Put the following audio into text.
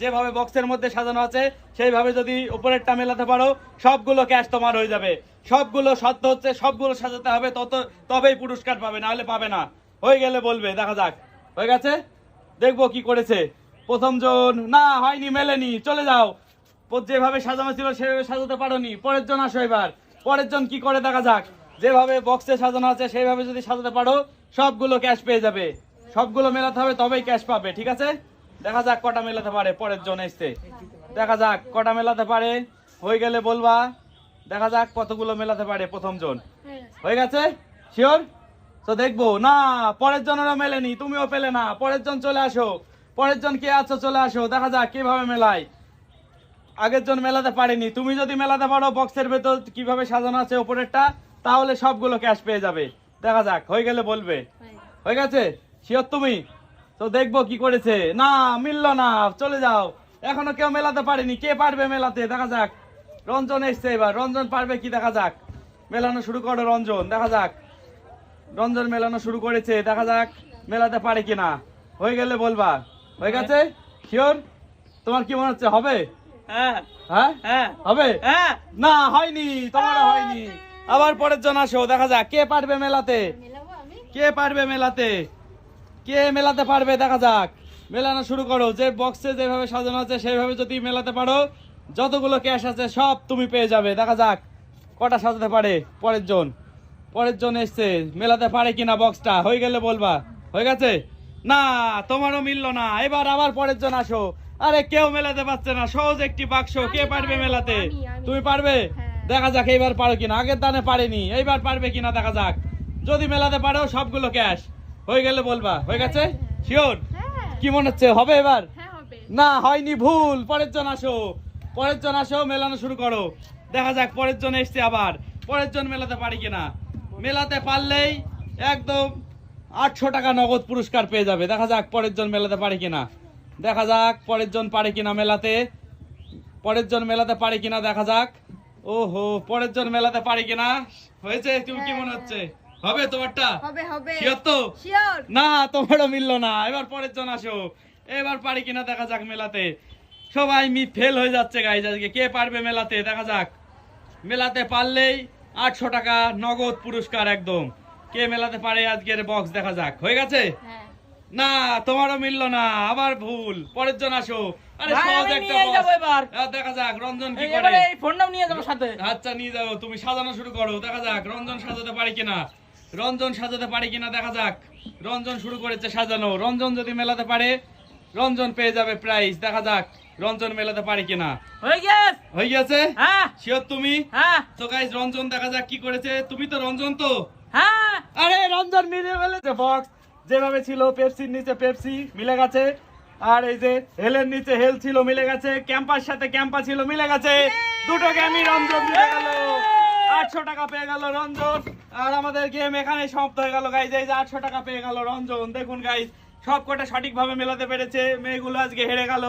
যেভাবে বক্সের মধ্যে সাজানো আছে, সেইভাবে যদি উপরেরটা মেলাতে পারো, সবগুলো ক্যাশ তোমার হয়ে যাবে। সবগুলো সত্য হচ্ছে, সবগুলো সাজাতে হবে, তত তবেই পুরস্কার পাবে না হলে পাবে না। হয়ে গেলে বলবে, দেখা যাক। হয়ে গেছে? দেখব কি করেছে। প্রথম জন না, হয়নি, মেলেনি, চলে যাও। যেভাবে সাজানো ছিল, সেভাবে সাজাতে পারোনি। পরের জন আসো এবার। পরের জন কি করে, দেখা যাক। যেভাবে বক্সে সাজানো আছে, সেইভাবে যদি সাজাতে পারো, সবগুলো ক্যাশ পেয়ে যাবে। সবগুলো মেলাতে হবে, তবেই ক্যাশ পাবে, ঠিক আছে? দেখা যাক কটা মেলাতে পারে পরের জন এসছে। দেখা যাক কটা মেলাতে পারে হয়ে গেলে বলবা। দেখা যাক কতগুলো মেলাতে পারে প্রথম জন। হয়ে গেছে? শিওর তো দেখব। না পরের জনেরও মেলেনি তুমিও পেলে না। পরের জন চলে আসো। পরের জন কে আছো চলে আসো। দেখা যাক কীভাবে মেলায়। আগের জন মেলাতে পারেনি। তুমি যদি মেলাতে পারো বক্সের ভেতর কীভাবে সাজানো আছে উপরেরটা তাহলে সবগুলো ক্যাশ পেয়ে যাবে। দেখা যাক হয়ে গেলে বলবে। হয়ে গেছে। শিওর তুমি? তো দেখব কি করেছে। না মিললো না চলে যাও। এখনও কেউ মেলাতে পারেনি। কে পারবে মেলাতে? দেখা যাক। রঞ্জন এসছে এবার। রঞ্জন পারবে কি? দেখা যাক। মেলানো শুরু করো রঞ্জন দেখা যাক। রঞ্জন মেলানো শুরু করেছে দেখা যাক মেলাতে পারে কিনা। হয়ে গেলে বলবা। হয়ে গেছে? শিওর? তোমার কি মনে হচ্ছে হবে? হ্যাঁ। হ্যাঁ? হ্যাঁ। হবে? হ্যাঁ। না হয়নি তোমারও হয়নি। আবার পরের জন আসো দেখা যাক। কে পারবে মেলাতে? কে পারবে মেলাতে? কে মেলাতে পারবে দেখা যাক। মেলানো শুরু করো যে বক্সে যেভাবে সাজানো আছে সেইভাবে যদি মেলাতে পারো যতগুলো ক্যাশ আছে সব তুমি পেয়ে যাবে। দেখা যাক কটা সাজাতে পারে পরের জন। পরের জন এসছে মেলাতে পারে কিনা বক্সটা হয়ে গেলে বলবা। হয়ে গেছে? না তোমারও মিললো না। এবার আবার পরের জন আসো। আরে কেউ মেলাতে পারছে না সহজ একটি বাক্স। কে পারবে মেলাতে। তুমি পারবে? হ্যাঁ। দেখা যাক এইবার পারো কিনা। আগের দানে পারেনি এইবার পারবে কিনা দেখা যাক। যদি মেলাতে পারো সবগুলো ক্যাশ হয়ে গেলে বলবা হয়ে গেছে? শিওর হ্যাঁ। কি মনে হচ্ছে হবে এবার? হ্যাঁ না হয়নি ভুল। পরের জন আসো। পরের জন আসো মেলানো শুরু করো। দেখা যাক পরের জন এসছে আবার। পরের জন মেলাতে পারি কিনা? মেলাতে পারলেই একদম আটশো টাকা নগদ পুরস্কার পেয়ে যাবে। দেখা যাক পরের জন মেলাতে পারে কিনা? দেখা যাক পরের জন পারে কিনা মেলাতে। পরের জন মেলাতে পারে কিনা দেখা যাক। ওহো পরের জন মেলাতে পারে কিনা? হয়েছে? তুমি কি মনে হচ্ছে? হবে তোমারটা? হবে হবে। শিওর তো? শিওর। না তোমারও মিললো না। এবার পরের জন আসো। এবার পারি কিনা দেখা যাক মেলাতে। সবাই মি ফেল হয়ে যাচ্ছে গাইজ আজকে। কে পারবে মেলাতে? দেখা যাক। মেলাতে পারলেই আটশো টাকা নগদ পুরস্কার একদম। কে মেলাতে পারে আজকের বক্স দেখা যাক। হয়ে গেছে? হ্যাঁ। না তোমারও মিললো না। আবার ভুল। পরের জন আসো। আরে সহজ একটা নিয়ে যাব এবার। দেখা যাক রঞ্জন কি করে? এই ফোনটাও নিয়ে যাব সাথে। আচ্ছা নিয়ে যাও। তুমি সাজানো শুরু করো। দেখা যাক রঞ্জন সাজাতে পারে কিনা। রঞ্জন সাজাতে পারে কিনা দেখা যাক। রঞ্জন শুরু করেছে সাজানো। রঞ্জন যদি মেলাতে পারে রঞ্জন পেয়ে যাবে প্রাইজ দেখা যাক রঞ্জন মেলাতে পারে কিনা। হয়ে গেছে। হয়ে গেছে? হ্যাঁ। শিওর তুমি? হ্যাঁ। তো গাইজ রঞ্জন দেখা যাক কি করেছে। তুমি তো রঞ্জন তো? হ্যাঁ। আরে রঞ্জন মিলে ফেলেছে বক্স যেভাবে ছিল পেপসির নিচে পেপসি মিলে গেছে। আর এই যে হেলের নিচে হেল ছিল মিলে গেছে। ক্যাম্পার সাথে ক্যাম্পা ছিল মিলে গেছে। দুটো গেমই রঞ্জন মিলে গেল। আটশো টাকা পেয়ে গেল রঞ্জন। আর আমাদের গেম এখানে সমাপ্ত হয়ে গেল গাইজ এই যে আটশো টাকা পেয়ে গেল রঞ্জন। দেখুন গাইজ সব কটা সঠিকভাবে মেলাতে পেরেছে। মেয়েগুলো আজকে হেরে গেল।